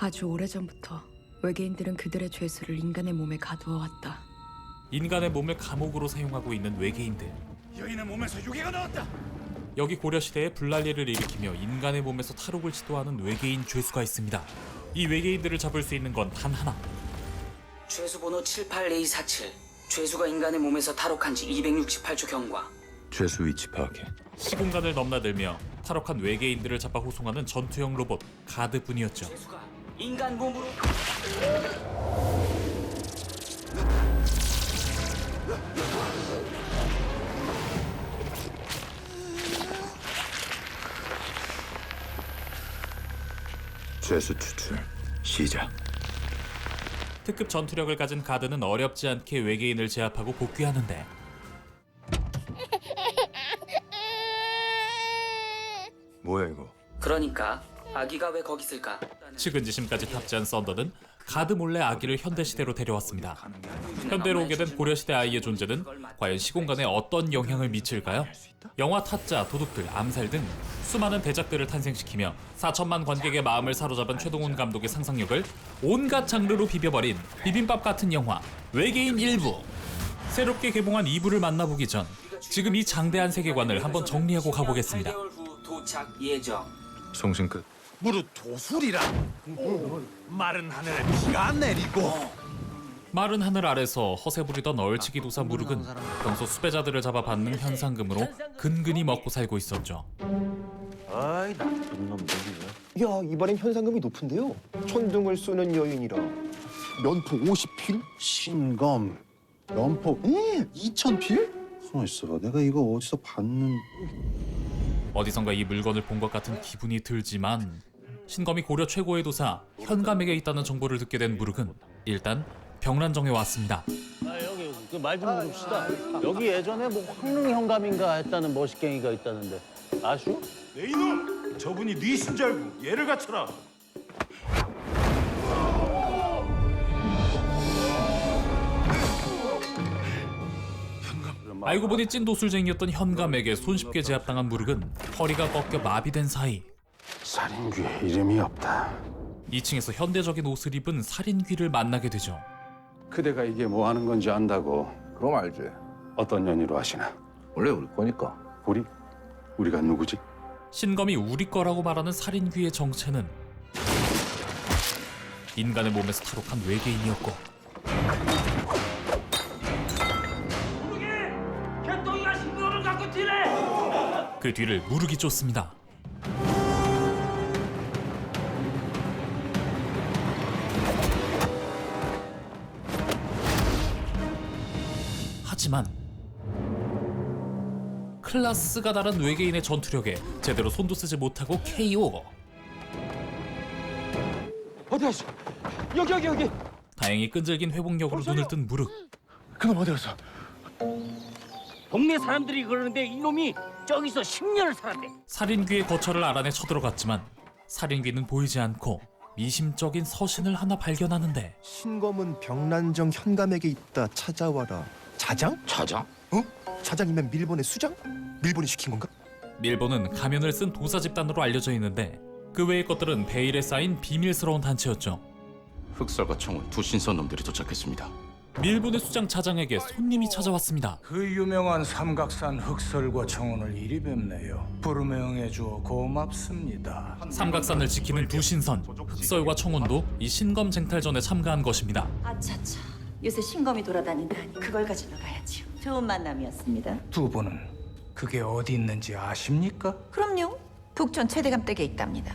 아주 오래전부터 외계인들은 그들의 죄수를 인간의 몸에 가두어 왔다. 인간의 몸을 감옥으로 사용하고 있는 외계인들. 여인의 몸에서 유괴가 나왔다. 여기 고려 시대에 불난리를 일으키며 인간의 몸에서 탈옥을 시도하는 외계인 죄수가 있습니다. 이 외계인들을 잡을 수 있는 건 단 하나. 죄수 번호 78A47. 죄수가 인간의 몸에서 탈옥한 지 268초 경과. 죄수 위치 파악해. 시공간을 넘나들며 탈옥한 외계인들을 잡아 호송하는 전투형 로봇 가드뿐이었죠. 죄수가 인간 몸으로 죄수 추출 시작. 특급 전투력을 가진 가드는 어렵지 않게 외계인을 제압하고 복귀하는데 뭐야 이거? 그러니까 아기가 왜 거기 있을까? 측은지심까지 탑재한 썬더는 가드 몰래 아기를 현대시대로 데려왔습니다. 현대로 오게 된 고려시대 아이의 존재는 과연 시공간에 어떤 영향을 미칠까요? 영화 타짜, 도둑들, 암살 등 수많은 대작들을 탄생시키며 4천만 관객의 마음을 사로잡은 최동훈 감독의 상상력을 온갖 장르로 비벼버린 비빔밥 같은 영화 외계인 일부 새롭게 개봉한 2부를 만나보기 전 지금 이 장대한 세계관을 한번 정리하고 가보겠습니다. 8개월 후 도착 예정. 송신 끝. 무릇 도술이라 마른 하늘에 비가 안 내리고 마른 하늘 아래서 허세 부리던 얼치기 도사 무륵은 평소 수배자들을 잡아 받는 현상금으로 근근히 먹고 살고 있었죠. 아이 나쁜 놈들이야. 야 이번엔 현상금이 높은데요. 천둥을 쏘는 여인이라 면포 50필? 신검 에 2,000필? 숨어 있어봐 내가 이거 어디서 봤는 어디선가 이 물건을 본 것 같은 기분이 들지만 신검이 고려 최고의 도사 현감에게 있다는 정보를 듣게 된 무륵은 일단 병란정에 왔습니다. 아 여기 그말좀 해봅시다. 여기 예전에 뭐 황릉 현감인가 했다는 머시갱이가 있다는데 아슈? 내 이놈 저분이 뉘신 줄 알고 얘를 갖춰라 알고 보니 찐 도술쟁이였던 현감에게 손쉽게 제압당한 무륵은 허리가 꺾여 마비된 사이 살인귀의 이름이 없다 2층에서 현대적인 옷을 입은 살인귀를 만나게 되죠. 그대가 이게 뭐 하는 건지 안다고 그럼 알지. 어떤 연유로 하시나 원래 우리 거니까. 우리? 우리가 누구지? 신검이 우리 거라고 말하는 살인귀의 정체는 인간의 몸에서 탈옥한 외계인이었고 그 뒤를 무르기 쫓습니다. 하지만 클라스가 다른 외계인의 전투력에 제대로 손도 쓰지 못하고 KO. 어디 갔어? 여기 여기 여기. 다행히 끈질긴 회복력으로 눈을 뜬 무륵. 그놈 어디 갔어? 동네 사람들이 그러는데 이놈이 저기서 10년을 살았대. 살인귀의 거처를 알아내 쳐들어갔지만 살인귀는 보이지 않고 미심적인 서신을 하나 발견하는데 신검은 병란정 현감에게 있다 찾아와라. 자장? 차장? 어? 자장이면 밀본의 수장? 밀본이 시킨 건가? 밀보는 가면을 쓴 도사 집단으로 알려져 있는데 그 외의 것들은 베일에 쌓인 비밀스러운 단체였죠. 흑설과 청은 두 신선 놈들이 도착했습니다. 밀본의 수장 차장에게 손님이 찾아왔습니다. 그 유명한 삼각산 흑설과 청혼을 이리 뵙네요 부름에 응해주어 고맙습니다 삼각산을 지키는 두 신선, 흑설과 청혼도 이 신검 쟁탈전에 참가한 것입니다. 아차차 요새 신검이 돌아다닌다니 그걸 가지러 가야지요 좋은 만남이었습니다 두 분은 그게 어디 있는지 아십니까? 그럼요 북촌 최대감 댁에 있답니다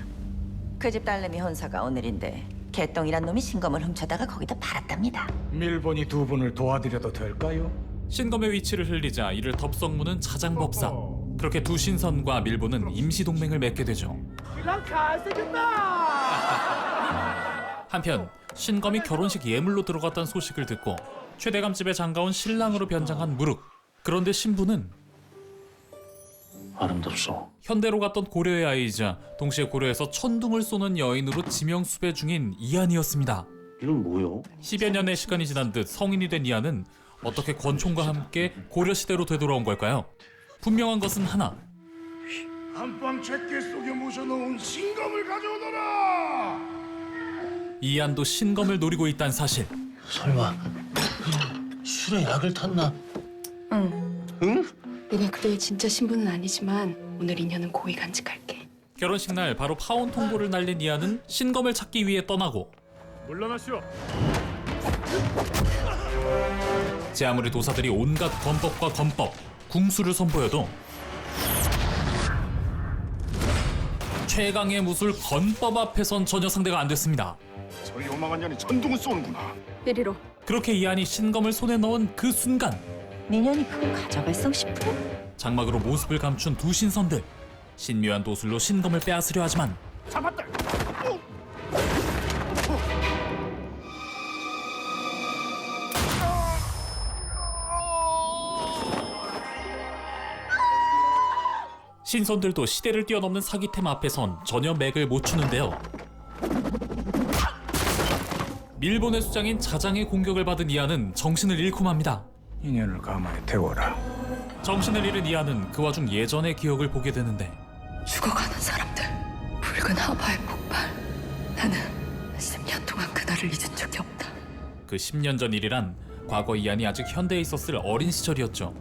그 집 딸내미 헌사가 오늘인데 개똥이란 놈이 신검을 훔쳐다가 거기다 팔았답니다 밀본이 두 분을 도와드려도 될까요? 신검의 위치를 흘리자 이를 덥석무는 차장법사. 그렇게 두 신선과 밀보는 임시 동맹을 맺게 되죠. 한편 신검이 결혼식 예물로 들어갔다는 소식을 듣고 최대감 집에 장가온 신랑으로 변장한 무륵. 그런데 신부는 아름답소. 현대로 갔던 고려의 아이이자 동시에 고려에서 천둥을 쏘는 여인으로 지명 수배 중인 이한이었습니다. 이건 뭐요? 10여 년의 시간이 지난 듯 성인이 된 이하는 어떻게 권총과 함께 고려 시대로 되돌아온 걸까요? 분명한 것은 하나. 한밤 제게 속에 모셔놓은 신검을 가져오너라 이안도 신검을 노리고 있다는 사실. 설마 술에 약을 탔나? 내가 그대의 진짜 신분은 아니지만 오늘 인연은 고이 간직할게. 결혼식 날 바로 파혼 통보를 날린 이안은 신검을 찾기 위해 떠나고 물러나시오. 제 아무리 도사들이 온갖 권법과 검법, 궁수를 선보여도 최강의 무술 건법 앞에선 전혀 상대가 안 됐습니다. 저 요망한 년이 천둥을 쏘는구나. 이리로. 그렇게 이안이 신검을 손에 넣은 그 순간 민현이 그거 가져갈성 싶어? 장막으로 모습을 감춘 두 신선들 신묘한 도술로 신검을 빼앗으려 하지만 신선들도 시대를 뛰어넘는 사기템 앞에선 전혀 맥을 못 추는데요. 일본의 수장인 자장의 공격을 받은 이하는 정신을 잃고 맙니다. 인연을 가만히 태워라. 정신을 잃은 이하는 그 와중 예전의 기억을 보게 되는데 죽어가는 사람들. 붉은 하바의 폭발. 나는 10년 동안 그날을 잊은 적이 없다. 그 10년 전 일이란 과거 이안이 아직 현대에 있었을 어린 시절이었죠.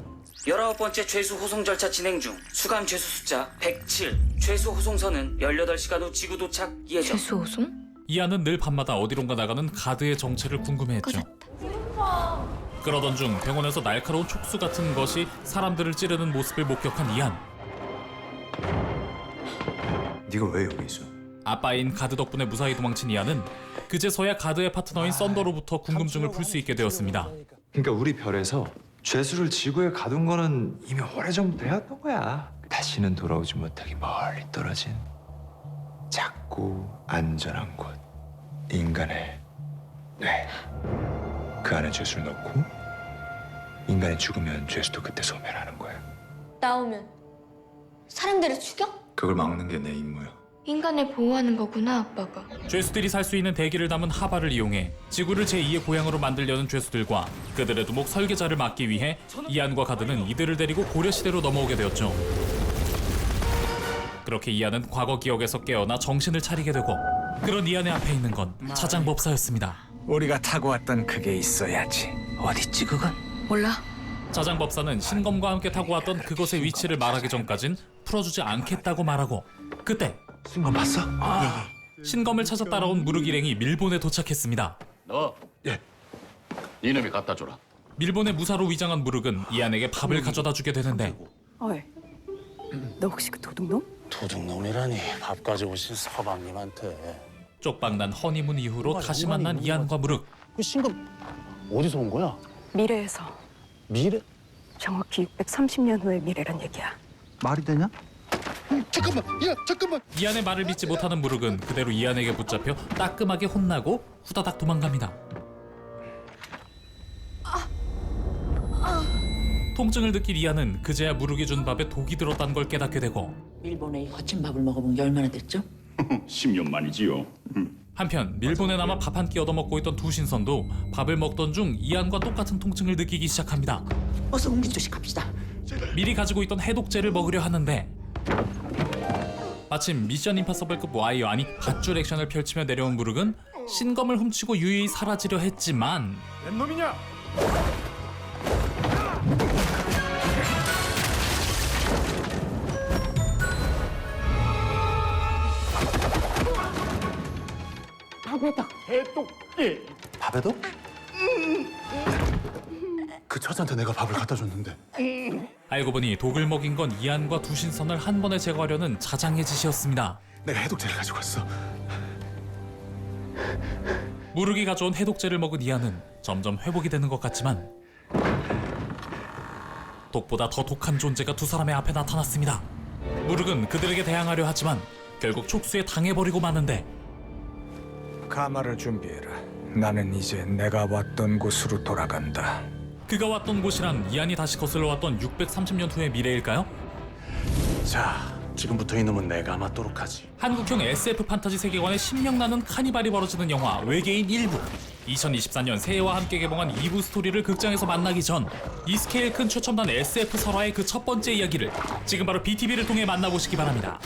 열아홉 번째 죄수 호송 절차 진행 중. 수감 죄수 숫자 107. 죄수 호송선은 18시간 후 지구 도착 예정. 최수 오송? 이안은 늘 밤마다 어디론가 나가는 가드의 정체를 궁금해했죠. 그러던 중 병원에서 날카로운 촉수 같은 것이 사람들을 찌르는 모습을 목격한 이안. 네가 왜 여기 있어? 아빠인 가드 덕분에 무사히 도망친 이안은 그제서야 가드의 파트너인 썬더로부터 궁금증을 풀 수 있게 되었습니다. 그러니까 우리 별에서 죄수를 지구에 가둔 거는 이미 오래전부터 해왔던 거야. 다시는 돌아오지 못하게 멀리 떨어진 작고 안전한 곳. 인간의 뇌. 그 안에 죄수를 넣고 인간이 죽으면 죄수도 그때 소멸하는 거야. 나오면 사람들을 죽여? 그걸 막는 게 내 임무야. 인간을 보호하는 거구나, 아빠가. 죄수들이 살 수 있는 대기를 담은 하바를 이용해 지구를 제2의 고향으로 만들려는 죄수들과 그들의 두목 설계자를 막기 위해 이안과 가드는 이들을 데리고 고려시대로 넘어오게 되었죠. 그렇게 이안은 과거 기억에서 깨어나 정신을 차리게 되고 그런 이안의 앞에 있는 건 차장법사였습니다. 우리가 타고 왔던 그게 있어야지. 어딨지 그건? 몰라. 차장법사는 신검과 함께 타고 왔던 그것의 위치를 말하기 전까진 풀어주지 않겠다고 말하고 그때 순간 봤어? 신검을 찾아 따라온 무르기랭이 밀본에 도착했습니다. 너. 예. 이놈이 갖다 줘라. 밀본의 무사로 위장한 무르은 이안에게 밥을 가져다 주게 되는데 어이. 너 혹시 그 도둑놈? 도둑놈이라니 밥 가지고 오신 서방님한테 쪽방난 허니문 이후로 다시 만난 이안과 무르 그 신금 어디서 온 거야? 미래에서. 미래? 정확히 630년 후의 미래란 얘기야. 말이 되냐? 잠깐만, 야, 잠깐만. 이안의 말을 믿지 못하는 무르은 그대로 이안에게 붙잡혀 따끔하게 혼나고 후다닥 도망갑니다. 통증을 느낀 이안은 그제야 무르기 준 밥에 독이 들었다는 걸 깨닫게 되고 일본에 이 거친 밥을 먹어본 게 얼마나 됐죠? 10년 만이지요. 한편 밀본에 남아 밥 한 끼 얻어먹고 있던 두 신선도 밥을 먹던 중 이안과 똑같은 통증을 느끼기 시작합니다. 어서 웅기조시 갑시다. 미리 가지고 있던 해독제를 먹으려 하는데 마침 미션 임파서블급 와이어 아니 밧줄 액션을 펼치며 내려온 무르은 신검을 훔치고 유유히 사라지려 했지만 웬 놈이냐? 밥에도? 그 처자한테 내가 밥을 갖다 줬는데 알고 보니 독을 먹인 건 이안과 두 신선을 한 번에 제거하려는 자장의 짓이었습니다. 내가 해독제를 가지고 왔어. 무르기 가져온 해독제를 먹은 이안은 점점 회복이 되는 것 같지만 독보다 더 독한 존재가 두 사람의 앞에 나타났습니다. 무르은 그들에게 대항하려 하지만 결국 촉수에 당해버리고 마는데 가마를 준비해라. 나는 이제 내가 왔던 곳으로 돌아간다. 그가 왔던 곳이란 이안이 다시 거슬러 왔던 630년 후의 미래일까요? 자 지금부터 이놈은 내가 맞도록 하지 한국형 SF 판타지 세계관에 신명나는 카니발이 벌어지는 영화 외계인 일부 2024년 새해와 함께 개봉한 2부 스토리를 극장에서 만나기 전 이 스케일 큰 최첨단 SF 설화의 그 첫 번째 이야기를 지금 바로 BTV를 통해 만나보시기 바랍니다.